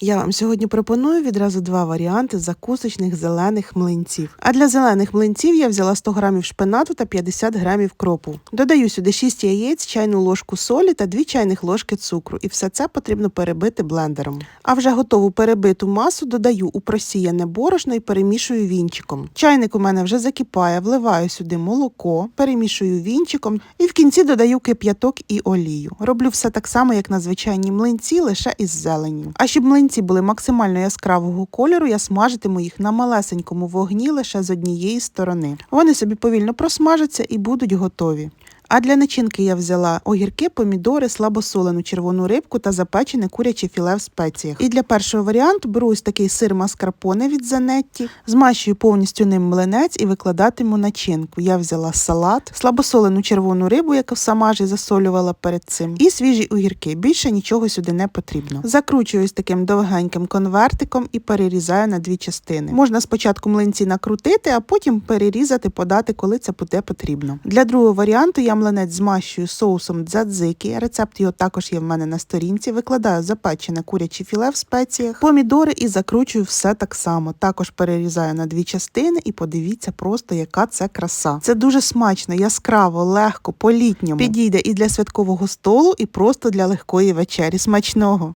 Я вам сьогодні пропоную відразу два варіанти закусочних зелених млинців. А для зелених млинців я взяла 100 грамів шпинату та 50 грамів кропу. Додаю сюди 6 яєць, чайну ложку солі та 2 чайних ложки цукру. І все це потрібно перебити блендером. А вже готову перебиту масу додаю у просіяне борошно і перемішую вінчиком. Чайник у мене вже закипає, вливаю сюди молоко, перемішую вінчиком і в кінці додаю кип'яток і олію. Роблю все так само, як на звичайні млинці, лише із зеленню. А щоб млинці були максимально яскравого кольору, я смажитиму їх на малесенькому вогні лише з однієї сторони. Вони собі повільно просмажаться і будуть готові. А для начинки я взяла огірки, помідори, слабосолену червону рибку та запечене куряче філе в спеціях. І для першого варіанту беру ось такий сир маскарпоне від Занетті, змащую повністю ним млинець і викладатиму начинку. Я взяла салат, слабосолену червону рибу, яку сама ж засолювала перед цим, і свіжі огірки. Більше нічого сюди не потрібно. Закручую ось таким довгеньким конвертиком і перерізаю на дві частини. Можна спочатку млинці накрутити, а потім перерізати, подати, коли це буде потрібно. Для другого варіанту я млинець змащую соусом дзадзики. Рецепт його також є в мене на сторінці. Викладаю запечене куряче філе в спеціях, помідори і закручую все так само. Також перерізаю на дві частини і подивіться просто, яка це краса. Це дуже смачно, яскраво, легко, по-літньому. Підійде і для святкового столу, і просто для легкої вечері. Смачного.